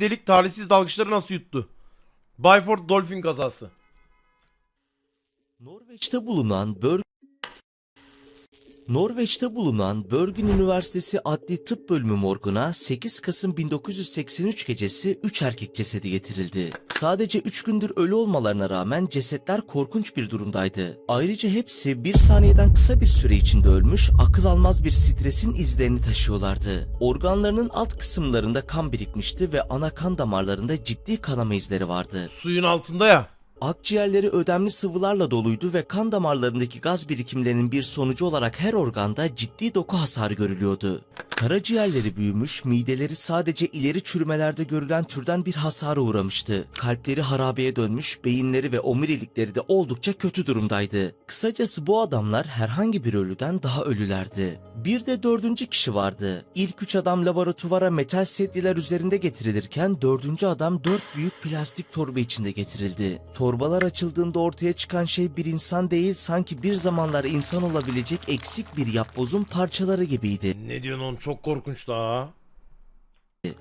delik talihsiz dalgıçları nasıl yuttu? Byford Dolphin kazası. Norveç'te bulunan Bör Norveç'te bulunan Bergen Üniversitesi Adli Tıp Bölümü morguna 8 Kasım 1983 gecesi 3 erkek cesedi getirildi. Sadece 3 gündür ölü olmalarına rağmen cesetler korkunç bir durumdaydı. Ayrıca hepsi bir saniyeden kısa bir süre içinde ölmüş, akıl almaz bir stresin izlerini taşıyorlardı. Organlarının alt kısımlarında kan birikmişti ve ana kan damarlarında ciddi kanama izleri vardı. Suyun altında ya. Akciğerleri ödemli sıvılarla doluydu ve kan damarlarındaki gaz birikimlerinin bir sonucu olarak her organda ciddi doku hasarı görülüyordu. Karaciğerleri büyümüş, mideleri sadece ileri çürümelerde görülen türden bir hasara uğramıştı. Kalpleri harabeye dönmüş, beyinleri ve omurilikleri de oldukça kötü durumdaydı. Kısacası bu adamlar herhangi bir ölüden daha ölülerdi. Bir de dördüncü kişi vardı. İlk üç adam laboratuvara metal sedyeler üzerinde getirilirken dördüncü adam dört büyük plastik torba içinde getirildi. Torbalar açıldığında ortaya çıkan şey bir insan değil sanki bir zamanlar insan olabilecek eksik bir yapbozun parçaları gibiydi. Ne diyorsun çok korkunç da.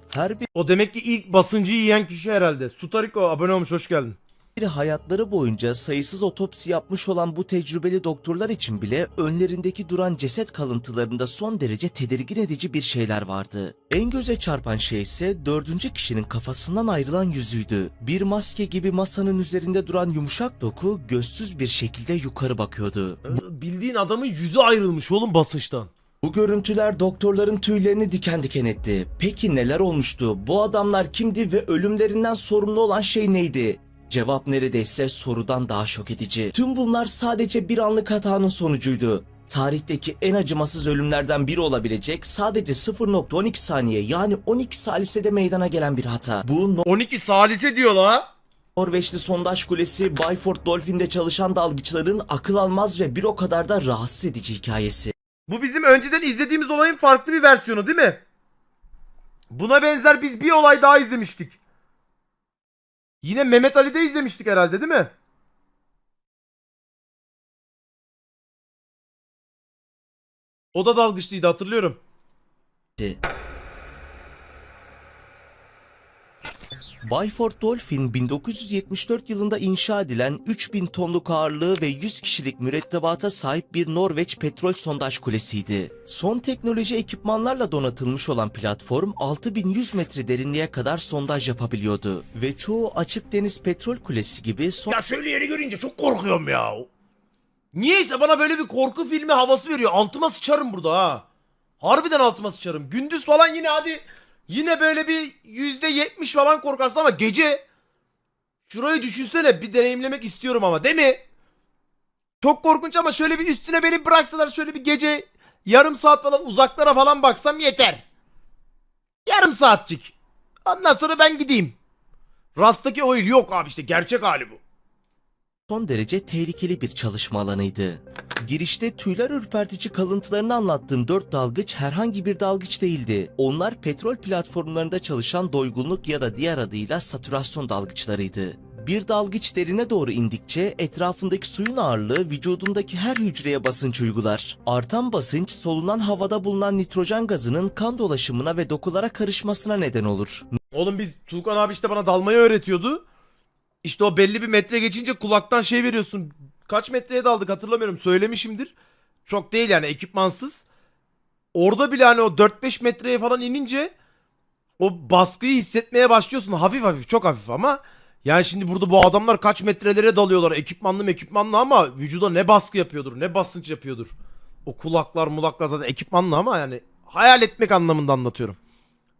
Her O demek ki ilk basıncıyı yiyen kişi herhalde. Sutariko abone olmuş hoş geldin. biri hayatları boyunca sayısız otopsi yapmış olan bu tecrübeli doktorlar için bile önlerindeki duran ceset kalıntılarında son derece tedirgin edici bir şeyler vardı. En göze çarpan şey ise dördüncü kişinin kafasından ayrılan yüzüydü. Bir maske gibi masanın üzerinde duran yumuşak doku gözsüz bir şekilde yukarı bakıyordu. Bildiğin adamın yüzü ayrılmış oğlum basınçtan. Bu görüntüler doktorların tüylerini diken diken etti. Peki neler olmuştu? Bu adamlar kimdi ve ölümlerinden sorumlu olan şey neydi? Cevap neredeyse sorudan daha şok edici. Tüm bunlar sadece bir anlık hatanın sonucuydu. Tarihteki en acımasız ölümlerden biri olabilecek sadece 0.12 saniye yani 12 salisede meydana gelen bir hata. Bu 12 salise diyor la. Norveçli sondaj kulesi Byford Dolphin'de çalışan dalgıçların akıl almaz ve bir o kadar da rahatsız edici hikayesi. Bu bizim önceden izlediğimiz olayın farklı bir versiyonu değil mi? Buna benzer biz bir olay daha izlemiştik. Yine Mehmet Ali'de izlemiştik herhalde değil mi? O da dalgıçlıydı hatırlıyorum. Byford Dolphin 1974 yılında inşa edilen 3000 tonluk ağırlığı ve 100 kişilik mürettebata sahip bir Norveç petrol sondaj kulesiydi. Son teknoloji ekipmanlarla donatılmış olan platform 6100 metre derinliğe kadar sondaj yapabiliyordu ve çoğu açık deniz petrol kulesi gibi son Ya şöyle yeri görünce çok korkuyorum ya. Niyeyse bana böyle bir korku filmi havası veriyor. Altıma sıçarım burada ha. Harbiden altıma sıçarım. Gündüz falan yine hadi yine böyle bir yüzde yetmiş falan korkarsın ama gece şurayı düşünsene bir deneyimlemek istiyorum ama değil mi? Çok korkunç ama şöyle bir üstüne beni bıraksalar şöyle bir gece yarım saat falan uzaklara falan baksam yeter. Yarım saatçik. Ondan sonra ben gideyim. Rastaki oil yok abi işte gerçek hali bu. Son derece tehlikeli bir çalışma alanıydı. Girişte tüyler ürpertici kalıntılarını anlattığım dört dalgıç herhangi bir dalgıç değildi. Onlar petrol platformlarında çalışan doygunluk ya da diğer adıyla satürasyon dalgıçlarıydı. Bir dalgıç derine doğru indikçe etrafındaki suyun ağırlığı vücudundaki her hücreye basınç uygular. Artan basınç solunan havada bulunan nitrojen gazının kan dolaşımına ve dokulara karışmasına neden olur. Oğlum biz Tuğkan abi işte bana dalmayı öğretiyordu. İşte o belli bir metre geçince kulaktan şey veriyorsun. Kaç metreye daldık hatırlamıyorum. Söylemişimdir. Çok değil yani ekipmansız. Orada bile hani o 4-5 metreye falan inince o baskıyı hissetmeye başlıyorsun. Hafif hafif çok hafif ama yani şimdi burada bu adamlar kaç metrelere dalıyorlar. Ekipmanlı ekipmanlı ama vücuda ne baskı yapıyordur ne basınç yapıyordur. O kulaklar mulaklar zaten ekipmanlı ama yani hayal etmek anlamında anlatıyorum.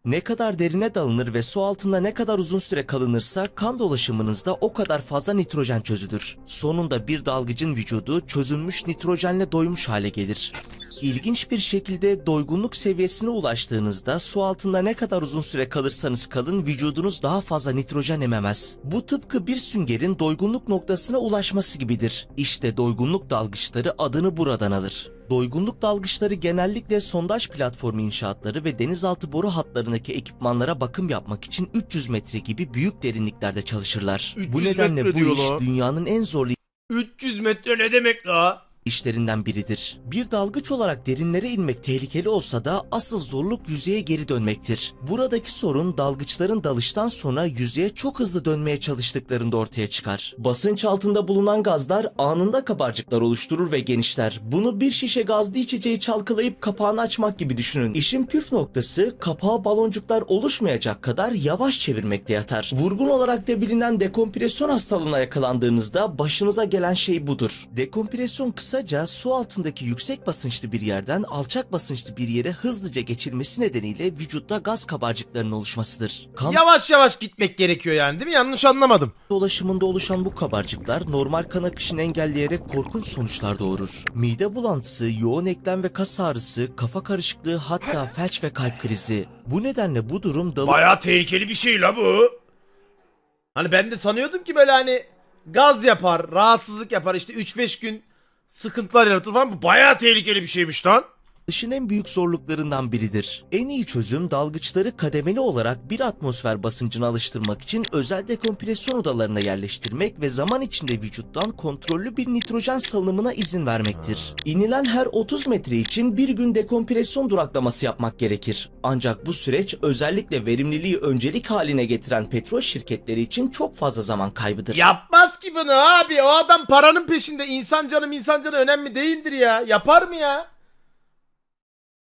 Ne kadar derine dalınır ve su altında ne kadar uzun süre kalınırsa kan dolaşımınızda o kadar fazla nitrojen çözülür. Sonunda bir dalgıcın vücudu çözülmüş nitrojenle doymuş hale gelir. İlginç bir şekilde doygunluk seviyesine ulaştığınızda su altında ne kadar uzun süre kalırsanız kalın vücudunuz daha fazla nitrojen ememez. Bu tıpkı bir süngerin doygunluk noktasına ulaşması gibidir. İşte doygunluk dalgıçları adını buradan alır. Doygunluk dalgıçları genellikle sondaj platformu inşaatları ve denizaltı boru hatlarındaki ekipmanlara bakım yapmak için 300 metre gibi büyük derinliklerde çalışırlar. 300 Bu nedenle metre bu diyor iş la. dünyanın en zorlu 300 metre ne demek la? İşlerinden biridir. Bir dalgıç olarak derinlere inmek tehlikeli olsa da asıl zorluk yüzeye geri dönmektir. Buradaki sorun dalgıçların dalıştan sonra yüzeye çok hızlı dönmeye çalıştıklarında ortaya çıkar. Basınç altında bulunan gazlar anında kabarcıklar oluşturur ve genişler. Bunu bir şişe gazlı içeceği çalkalayıp kapağını açmak gibi düşünün. İşin püf noktası kapağı baloncuklar oluşmayacak kadar yavaş çevirmekte yatar. Vurgun olarak da bilinen dekompresyon hastalığına yakalandığınızda başınıza gelen şey budur. Dekompresyon kısaca su altındaki yüksek basınçlı bir yerden alçak basınçlı bir yere hızlıca geçilmesi nedeniyle vücutta gaz kabarcıklarının oluşmasıdır. Kan Yavaş yavaş gitmek gerekiyor yani değil mi? Yanlış anlamadım. dolaşımında oluşan bu kabarcıklar normal kan akışını engelleyerek korkunç sonuçlar doğurur. Mide bulantısı, yoğun eklem ve kas ağrısı, kafa karışıklığı hatta felç ve kalp krizi. Bu nedenle bu durum dalı Baya tehlikeli bir şey la bu. Hani ben de sanıyordum ki böyle hani gaz yapar, rahatsızlık yapar işte 3-5 gün sıkıntılar yaratır falan. Bu baya tehlikeli bir şeymiş lan. Dalışın en büyük zorluklarından biridir. En iyi çözüm dalgıçları kademeli olarak bir atmosfer basıncına alıştırmak için özel dekompresyon odalarına yerleştirmek ve zaman içinde vücuttan kontrollü bir nitrojen salınımına izin vermektir. İnilen her 30 metre için bir gün dekompresyon duraklaması yapmak gerekir. Ancak bu süreç özellikle verimliliği öncelik haline getiren petrol şirketleri için çok fazla zaman kaybıdır. Yapmaz ki bunu abi. O adam paranın peşinde. İnsan canı insan canı önemli değildir ya. Yapar mı ya?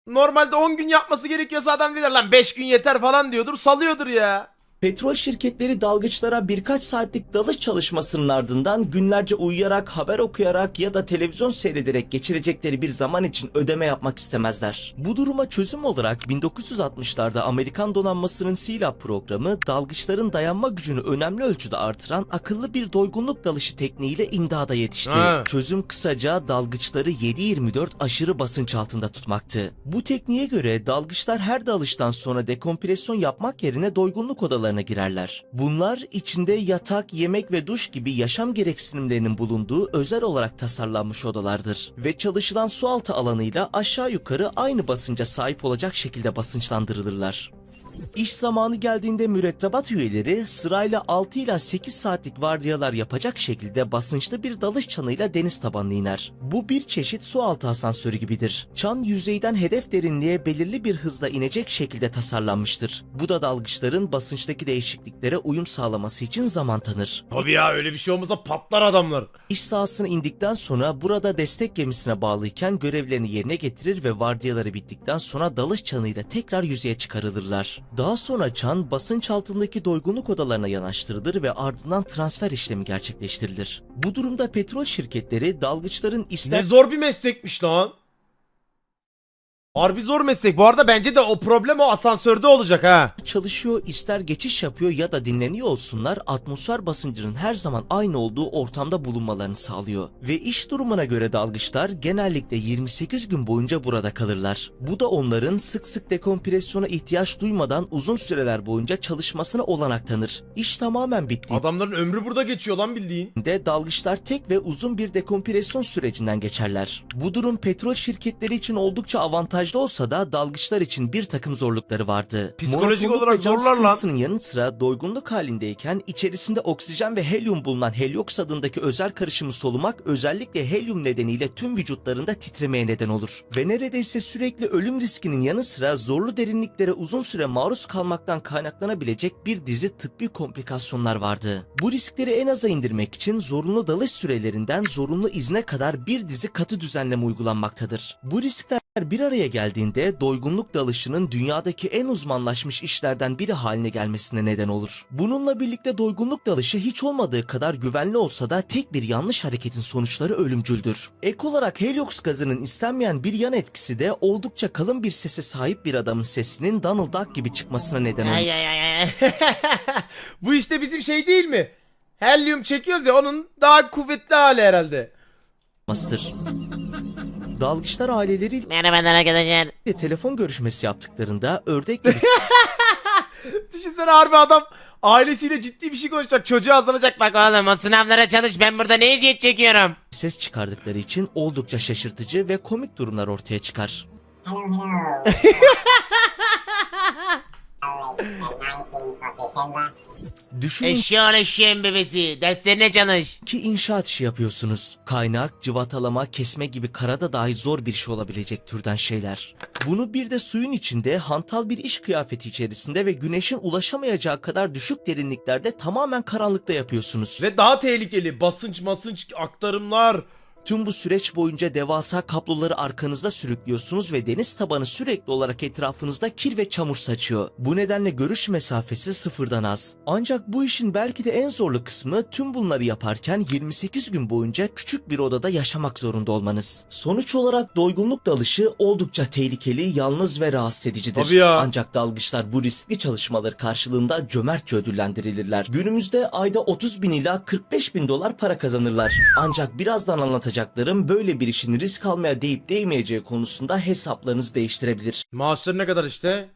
Normalde 10 gün yapması gerekiyorsa adam der lan 5 gün yeter falan diyordur. Salıyordur ya. Petrol şirketleri dalgıçlara birkaç saatlik dalış çalışmasının ardından günlerce uyuyarak, haber okuyarak ya da televizyon seyrederek geçirecekleri bir zaman için ödeme yapmak istemezler. Bu duruma çözüm olarak 1960'larda Amerikan donanmasının SEALAB programı dalgıçların dayanma gücünü önemli ölçüde artıran akıllı bir doygunluk dalışı tekniğiyle imdada yetişti. Ha. Çözüm kısaca dalgıçları 7-24 aşırı basınç altında tutmaktı. Bu tekniğe göre dalgıçlar her dalıştan sonra dekompresyon yapmak yerine doygunluk odalarına girerler. Bunlar içinde yatak, yemek ve duş gibi yaşam gereksinimlerinin bulunduğu özel olarak tasarlanmış odalardır. Ve çalışılan sualtı alanıyla aşağı yukarı aynı basınca sahip olacak şekilde basınçlandırılırlar. İş zamanı geldiğinde mürettebat üyeleri sırayla 6 ila 8 saatlik vardiyalar yapacak şekilde basınçlı bir dalış çanıyla deniz tabanına iner. Bu bir çeşit sualtı asansörü gibidir. Çan yüzeyden hedef derinliğe belirli bir hızla inecek şekilde tasarlanmıştır. Bu da dalgıçların basınçtaki değişikliklere uyum sağlaması için zaman tanır. Tabii ya öyle bir şey olmasa patlar adamlar. İş sahasına indikten sonra burada destek gemisine bağlıyken görevlerini yerine getirir ve vardiyaları bittikten sonra dalış çanıyla tekrar yüzeye çıkarılırlar. Daha sonra çan basınç altındaki doygunluk odalarına yanaştırılır ve ardından transfer işlemi gerçekleştirilir. Bu durumda petrol şirketleri dalgıçların ister Ne zor bir meslekmiş lan. Harbi zor meslek. Bu arada bence de o problem o asansörde olacak ha. çalışıyor, ister geçiş yapıyor ya da dinleniyor olsunlar atmosfer basıncının her zaman aynı olduğu ortamda bulunmalarını sağlıyor. Ve iş durumuna göre dalgıçlar genellikle 28 gün boyunca burada kalırlar. Bu da onların sık sık dekompresyona ihtiyaç duymadan uzun süreler boyunca çalışmasına olanak tanır. İş tamamen bittiğinde Adamların ömrü burada geçiyor lan bildiğin. de dalgıçlar tek ve uzun bir dekompresyon sürecinden geçerler. Bu durum petrol şirketleri için oldukça avantajlı olsa da dalgıçlar için bir takım zorlukları vardı. Psikolojik Monotonluk olarak ve can zorlar lan. sıkıntısının yanı sıra doygunluk halindeyken içerisinde oksijen ve helyum bulunan helioks adındaki özel karışımı solumak özellikle helyum nedeniyle tüm vücutlarında titremeye neden olur. Ve neredeyse sürekli ölüm riskinin yanı sıra zorlu derinliklere uzun süre maruz kalmaktan kaynaklanabilecek bir dizi tıbbi komplikasyonlar vardı. Bu riskleri en aza indirmek için zorunlu dalış sürelerinden zorunlu izne kadar bir dizi katı düzenleme uygulanmaktadır. Bu riskler bir araya geldiğinde doygunluk dalışının dünyadaki en uzmanlaşmış işlerden biri haline gelmesine neden olur. Bununla birlikte doygunluk dalışı hiç olmadığı kadar güvenli olsa da tek bir yanlış hareketin sonuçları ölümcüldür. Ek olarak helioks gazının istenmeyen bir yan etkisi de oldukça kalın bir sese sahip bir adamın sesinin Donald Duck gibi çıkmasına neden Ay ay ay ay. Bu işte bizim şey değil mi? Helyum çekiyoruz ya onun daha kuvvetli hali herhalde. olmasıdır. Dalgıçlar aileleriyle Merhabalar arkadaşlar. telefon görüşmesi yaptıklarında ördek gibi Düşünsene harbi adam ailesiyle ciddi bir şey konuşacak. Çocuğu hazırlayacak. Bak oğlum o sınavlara çalış ben burada ne eziyet çekiyorum. ses çıkardıkları için oldukça şaşırtıcı ve komik durumlar ortaya çıkar. Hello, hello. Alright, in 1947, Düşünün Eşeğin eşeğin bebesi. Derslerine çalış. ki inşaat işi yapıyorsunuz. Kaynak, cıvatalama, kesme gibi karada dahi zor bir şey olabilecek türden şeyler. Bunu bir de suyun içinde hantal bir iş kıyafeti içerisinde ve güneşin ulaşamayacağı kadar düşük derinliklerde tamamen karanlıkta yapıyorsunuz. Ve daha tehlikeli basınç masınç aktarımlar. Tüm bu süreç boyunca devasa kabloları arkanızda sürüklüyorsunuz ve deniz tabanı sürekli olarak etrafınızda kir ve çamur saçıyor. Bu nedenle görüş mesafesi sıfırdan az. Ancak bu işin belki de en zorlu kısmı tüm bunları yaparken 28 gün boyunca küçük bir odada yaşamak zorunda olmanız. Sonuç olarak doygunluk dalışı oldukça tehlikeli, yalnız ve rahatsız edicidir. Tabii ya. Ancak dalgıçlar bu riskli çalışmaları karşılığında cömertçe ödüllendirilirler. Günümüzde ayda 30 bin ila 45 bin dolar para kazanırlar. Ancak birazdan anlatacaklarım böyle bir işin risk almaya değip değmeyeceği konusunda hesaplarınızı değiştirebilir. Maaşları ne kadar işte?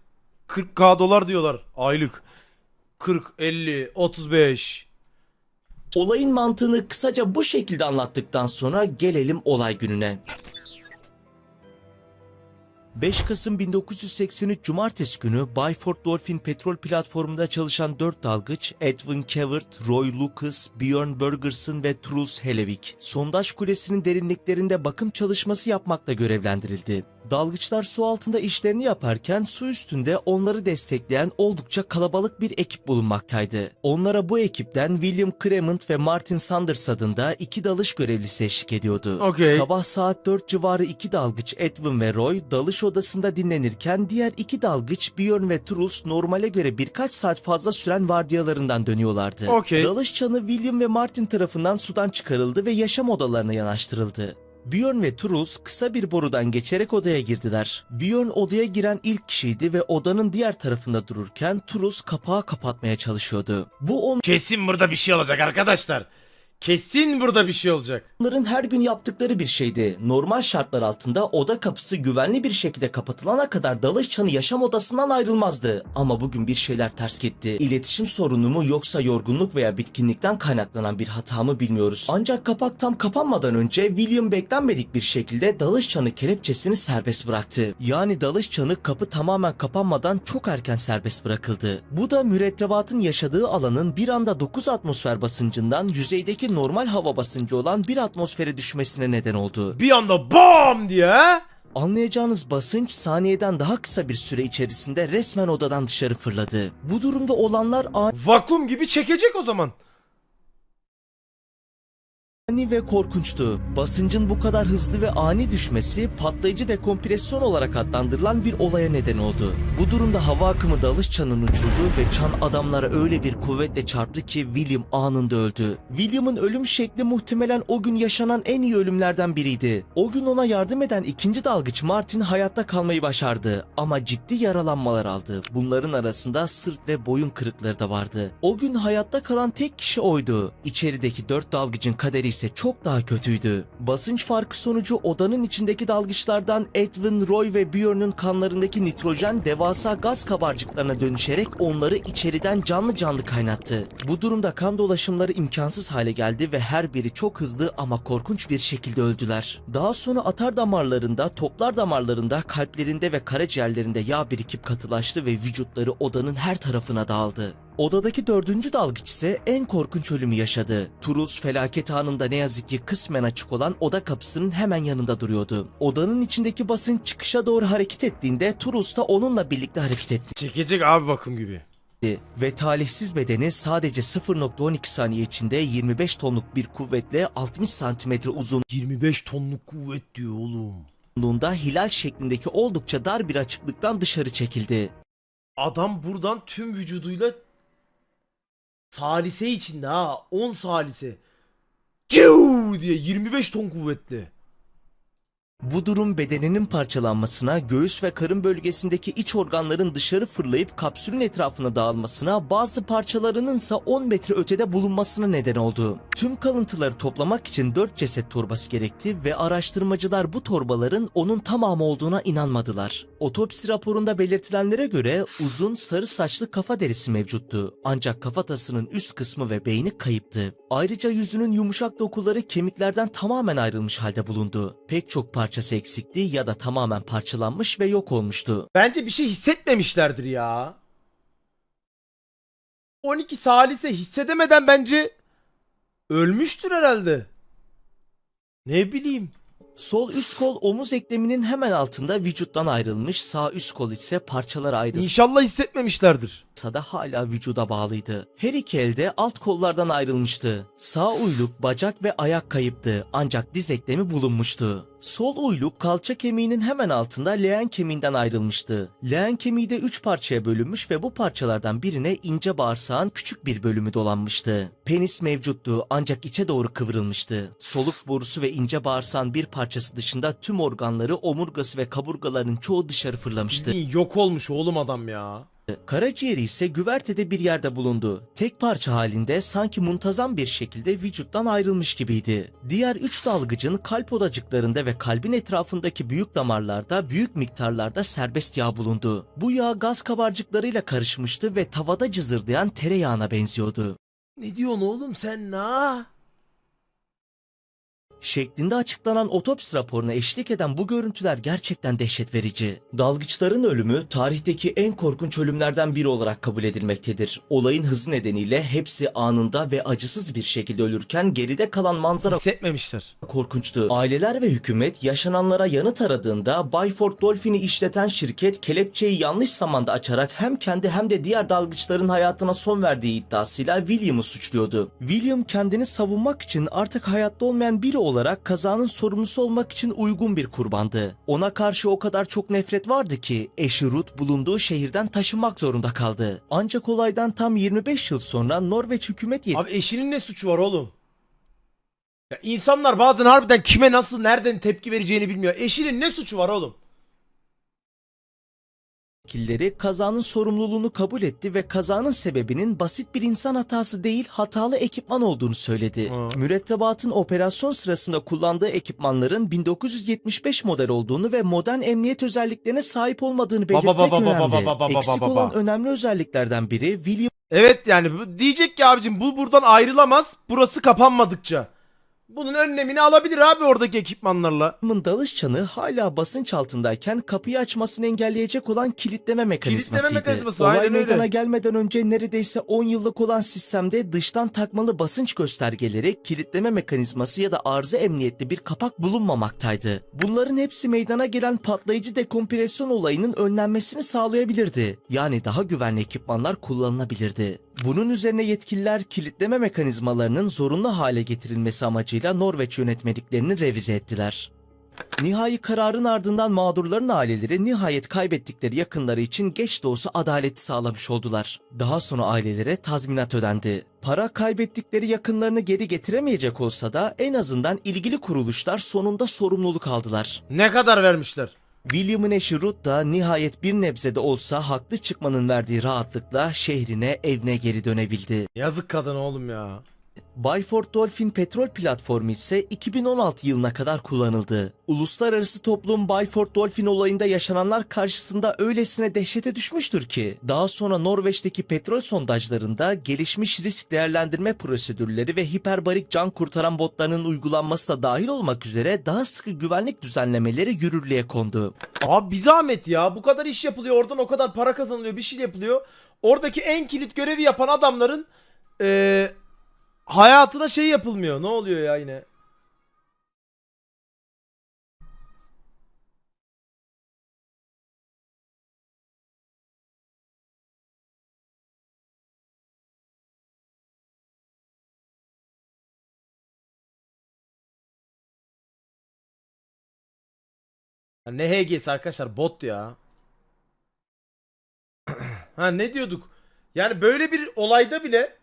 40k dolar diyorlar aylık. 40, 50, 35. Olayın mantığını kısaca bu şekilde anlattıktan sonra gelelim olay gününe. 5 Kasım 1983 Cumartesi günü Byford Dolphin petrol platformunda çalışan 4 dalgıç Edwin Cavert, Roy Lucas, Björn Bergerson ve Truls Hellevik, sondaj kulesinin derinliklerinde bakım çalışması yapmakla görevlendirildi. Dalgıçlar su altında işlerini yaparken su üstünde onları destekleyen oldukça kalabalık bir ekip bulunmaktaydı. Onlara bu ekipten William Cremont ve Martin Sanders adında iki dalış görevlisi eşlik ediyordu. Okey. Sabah saat 4 civarı iki dalgıç Edwin ve Roy dalış odasında dinlenirken diğer iki dalgıç Björn ve Truls normale göre birkaç saat fazla süren vardiyalarından dönüyorlardı. Okey. Dalış çanı William ve Martin tarafından sudan çıkarıldı ve yaşam odalarına yanaştırıldı. Björn ve Truls kısa bir borudan geçerek odaya girdiler. Björn odaya giren ilk kişiydi ve odanın diğer tarafında dururken Truls kapağı kapatmaya çalışıyordu. Bu Kesin burada bir şey olacak arkadaşlar. Kesin burada bir şey olacak. onların her gün yaptıkları bir şeydi. Normal şartlar altında oda kapısı güvenli bir şekilde kapatılana kadar dalış çanı yaşam odasından ayrılmazdı. Ama bugün bir şeyler ters gitti. İletişim sorunu mu yoksa yorgunluk veya bitkinlikten kaynaklanan bir hata mı bilmiyoruz. Ancak kapak tam kapanmadan önce William beklenmedik bir şekilde dalış çanı kelepçesini serbest bıraktı. Yani dalış çanı kapı tamamen kapanmadan çok erken serbest bırakıldı. Bu da mürettebatın yaşadığı alanın bir anda 9 atmosfer basıncından yüzeydeki normal hava basıncı olan bir atmosfere düşmesine neden oldu. Bir anda BAM diye? Anlayacağınız basınç saniyeden daha kısa bir süre içerisinde resmen odadan dışarı fırladı. Bu durumda olanlar Vakum gibi çekecek o zaman. Ani ve korkunçtu. Basıncın bu kadar hızlı ve ani düşmesi patlayıcı dekompresyon olarak adlandırılan bir olaya neden oldu. Bu durumda hava akımı dalış çanını uçurdu ve çan adamlara öyle bir kuvvetle çarptı ki William anında öldü. William'ın ölüm şekli muhtemelen o gün yaşanan en iyi ölümlerden biriydi. O gün ona yardım eden ikinci dalgıç Martin hayatta kalmayı başardı ama ciddi yaralanmalar aldı. Bunların arasında sırt ve boyun kırıkları da vardı. O gün hayatta kalan tek kişi oydu. İçerideki dört dalgıcın kaderi ise çok daha kötüydü. Basınç farkı sonucu odanın içindeki dalgıçlardan Edwin, Roy ve Björn'ün kanlarındaki nitrojen devasa gaz kabarcıklarına dönüşerek onları içeriden canlı canlı kaynattı. Bu durumda kan dolaşımları imkansız hale geldi ve her biri çok hızlı ama korkunç bir şekilde öldüler. Daha sonra atar damarlarında, toplar damarlarında, kalplerinde ve karaciğerlerinde yağ birikip katılaştı ve vücutları odanın her tarafına dağıldı. Odadaki dördüncü dalgıç ise en korkunç ölümü yaşadı. Truls felaket anında ne yazık ki kısmen açık olan oda kapısının hemen yanında duruyordu. Odanın içindeki basınç çıkışa doğru hareket ettiğinde Truls da onunla birlikte hareket etti Çekecek abi vakum gibi. ve talihsiz bedeni sadece 0.12 saniye içinde 25 tonluk bir kuvvetle 60 santimetre 25 tonluk kuvvet diyor oğlum. uzunluğunda hilal şeklindeki oldukça dar bir açıklıktan dışarı çekildi. Adam buradan tüm vücuduyla salise içinde ha 10 salise. Ciu diye 25 ton kuvvetli. Bu durum bedeninin parçalanmasına, göğüs ve karın bölgesindeki iç organların dışarı fırlayıp kapsülün etrafına dağılmasına, bazı parçalarının ise 10 metre ötede bulunmasına neden oldu. Tüm kalıntıları toplamak için 4 ceset torbası gerekti ve araştırmacılar bu torbaların onun tamamı olduğuna inanmadılar. Otopsi raporunda belirtilenlere göre uzun sarı saçlı kafa derisi mevcuttu. Ancak kafatasının üst kısmı ve beyni kayıptı. Ayrıca yüzünün yumuşak dokuları kemiklerden tamamen ayrılmış halde bulundu. Pek çok parçası eksikti ya da tamamen parçalanmış ve yok olmuştu. Bence bir şey hissetmemişlerdir ya. 12 salise hissedemeden bence ölmüştür herhalde. Ne bileyim. Sol üst kol omuz ekleminin hemen altında vücuttan ayrılmış, sağ üst kol ise parçalara ayrılsa İnşallah hissetmemişlerdir. Da hala vücuda bağlıydı. Her iki elde alt kollardan ayrılmıştı. Sağ uyluk, bacak ve ayak kayıptı ancak diz eklemi bulunmuştu. Sol uyluk kalça kemiğinin hemen altında leğen kemiğinden ayrılmıştı. Leğen kemiği de 3 parçaya bölünmüş ve bu parçalardan birine ince bağırsağın küçük bir bölümü dolanmıştı. Penis mevcuttu ancak içe doğru kıvrılmıştı. Soluk borusu ve ince bağırsağın bir parçası dışında tüm organları, omurgası ve kaburgaların çoğu dışarı fırlamıştı. Yok olmuş oğlum adam ya. Karaciğeri ise güvertede bir yerde bulundu. Tek parça halinde sanki muntazam bir şekilde vücuttan ayrılmış gibiydi. Diğer üç dalgıcın kalp odacıklarında ve kalbin etrafındaki büyük damarlarda büyük miktarlarda serbest yağ bulundu. Bu yağ gaz kabarcıklarıyla karışmıştı ve tavada cızırdayan tereyağına benziyordu. Ne diyorsun oğlum sen na? Şeklinde açıklanan otopsi raporuna eşlik eden bu görüntüler gerçekten dehşet verici. Dalgıçların ölümü tarihteki en korkunç ölümlerden biri olarak kabul edilmektedir. Olayın hızı nedeniyle hepsi anında ve acısız bir şekilde ölürken geride kalan manzara Hissetmemişler. korkunçtu. Aileler ve hükümet yaşananlara yanıt aradığında Bayford Dolphin'i işleten şirket kelepçeyi yanlış zamanda açarak hem kendi hem de diğer dalgıçların hayatına son verdiği iddiasıyla William'ı suçluyordu. William kendini savunmak için artık hayatta olmayan biri olarak kazanın sorumlusu olmak için uygun bir kurbandı. Ona karşı o kadar çok nefret vardı ki eşi Ruth bulunduğu şehirden taşınmak zorunda kaldı. Ancak olaydan tam 25 yıl sonra Norveç hükümet Abi eşinin ne suçu var oğlum? Ya insanlar bazen harbiden kime nasıl nereden tepki vereceğini bilmiyor. Eşinin ne suçu var oğlum? Yetkilileri kazanın sorumluluğunu kabul etti ve kazanın sebebinin basit bir insan hatası değil hatalı ekipman olduğunu söyledi. Ha. Mürettebatın operasyon sırasında kullandığı ekipmanların 1975 model olduğunu ve modern emniyet özelliklerine sahip olmadığını Baba, belirtmek baba, baba, önemli. baba, baba, Eksik baba. olan önemli özelliklerden biri William Evet yani diyecek ki abicim bu buradan ayrılamaz. Burası kapanmadıkça. Bunun önlemini alabilir abi oradaki ekipmanlarla. William'ın dalış çanı hala basınç altındayken kapıyı açmasını engelleyecek olan kilitleme mekanizmasıydı. mekanizması, Olay aynen öyle. meydana gelmeden önce neredeyse 10 yıllık olan sistemde dıştan takmalı basınç göstergeleri, kilitleme mekanizması ya da arıza emniyetli bir kapak bulunmamaktaydı. Bunların hepsi meydana gelen patlayıcı dekompresyon olayının önlenmesini sağlayabilirdi. Yani daha güvenli ekipmanlar kullanılabilirdi. Bunun üzerine yetkililer kilitleme mekanizmalarının zorunlu hale getirilmesi amacıyla Norveç yönetmeliklerini revize ettiler. Nihai kararın ardından mağdurların aileleri nihayet kaybettikleri yakınları için geç de olsa adaleti sağlamış oldular. Daha sonra ailelere tazminat ödendi. Para kaybettikleri yakınlarını geri getiremeyecek olsa da en azından ilgili kuruluşlar sonunda sorumluluk aldılar. Ne kadar vermişler? William'ın eşi Ruth da nihayet bir nebze de olsa haklı çıkmanın verdiği rahatlıkla şehrine evine geri dönebildi. Yazık kadın oğlum ya. Bayford Dolphin petrol platformu ise 2016 yılına kadar kullanıldı. Uluslararası toplum Bayford Dolphin olayında yaşananlar karşısında öylesine dehşete düşmüştür ki daha sonra Norveç'teki petrol sondajlarında gelişmiş risk değerlendirme prosedürleri ve hiperbarik can kurtaran botlarının uygulanması da dahil olmak üzere daha sıkı güvenlik düzenlemeleri yürürlüğe kondu. Abi bir zahmet ya. Bu kadar iş yapılıyor. Oradan o kadar para kazanılıyor. Bir şey yapılıyor. Oradaki en kilit görevi yapan adamların eee, hayatına şey yapılmıyor. Ne oluyor ya yine? Ne HG'si arkadaşlar bot ya. ha ne diyorduk? Yani böyle bir olayda bile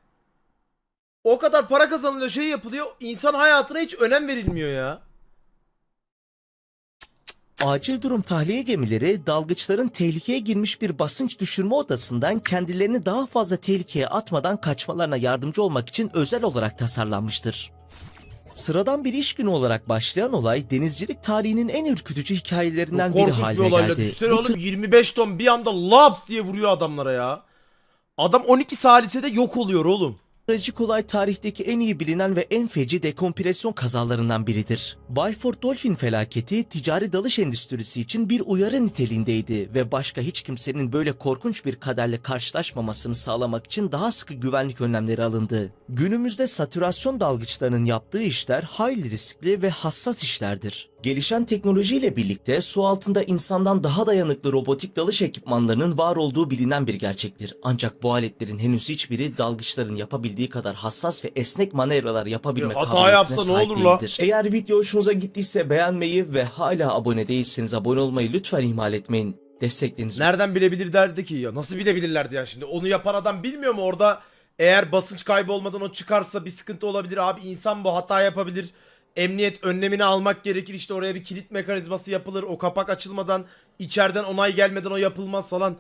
o kadar para kazanılıyor şey yapılıyor insan hayatına hiç önem verilmiyor ya. Acil durum tahliye gemileri dalgıçların tehlikeye girmiş bir basınç düşürme odasından kendilerini daha fazla tehlikeye atmadan kaçmalarına yardımcı olmak için özel olarak tasarlanmıştır. Sıradan bir iş günü olarak başlayan olay denizcilik tarihinin en ürkütücü hikayelerinden biri korkunç bir haline olayla. geldi. Düşünsene Bu oğlum 25 ton bir anda laps diye vuruyor adamlara ya. Adam 12 salisede yok oluyor oğlum. Trajik olay tarihteki en iyi bilinen ve en feci dekompresyon kazalarından biridir. Bayford Dolphin felaketi ticari dalış endüstrisi için bir uyarı niteliğindeydi ve başka hiç kimsenin böyle korkunç bir kaderle karşılaşmamasını sağlamak için daha sıkı güvenlik önlemleri alındı. Günümüzde satürasyon dalgıçlarının yaptığı işler hayli riskli ve hassas işlerdir. Gelişen teknolojiyle birlikte su altında insandan daha dayanıklı robotik dalış ekipmanlarının var olduğu bilinen bir gerçektir. Ancak bu aletlerin henüz hiçbiri dalgıçların yapabildiği kadar hassas ve esnek manevralar yapabilme Ya hata kabiliyetine sahip olur la? değildir. Eğer video hoşunuza gittiyse beğenmeyi ve hala abone değilseniz abone olmayı lütfen ihmal etmeyin. Desteklerinizi Nereden bilebilir derdi ki ya? Nasıl bilebilirlerdi yani şimdi? Onu yapan adam bilmiyor mu orada? Eğer basınç kaybı olmadan o çıkarsa bir sıkıntı olabilir abi. insan bu hata yapabilir. Emniyet önlemini almak gerekir. İşte oraya bir kilit mekanizması yapılır. O kapak açılmadan içeriden onay gelmeden o yapılmaz falan.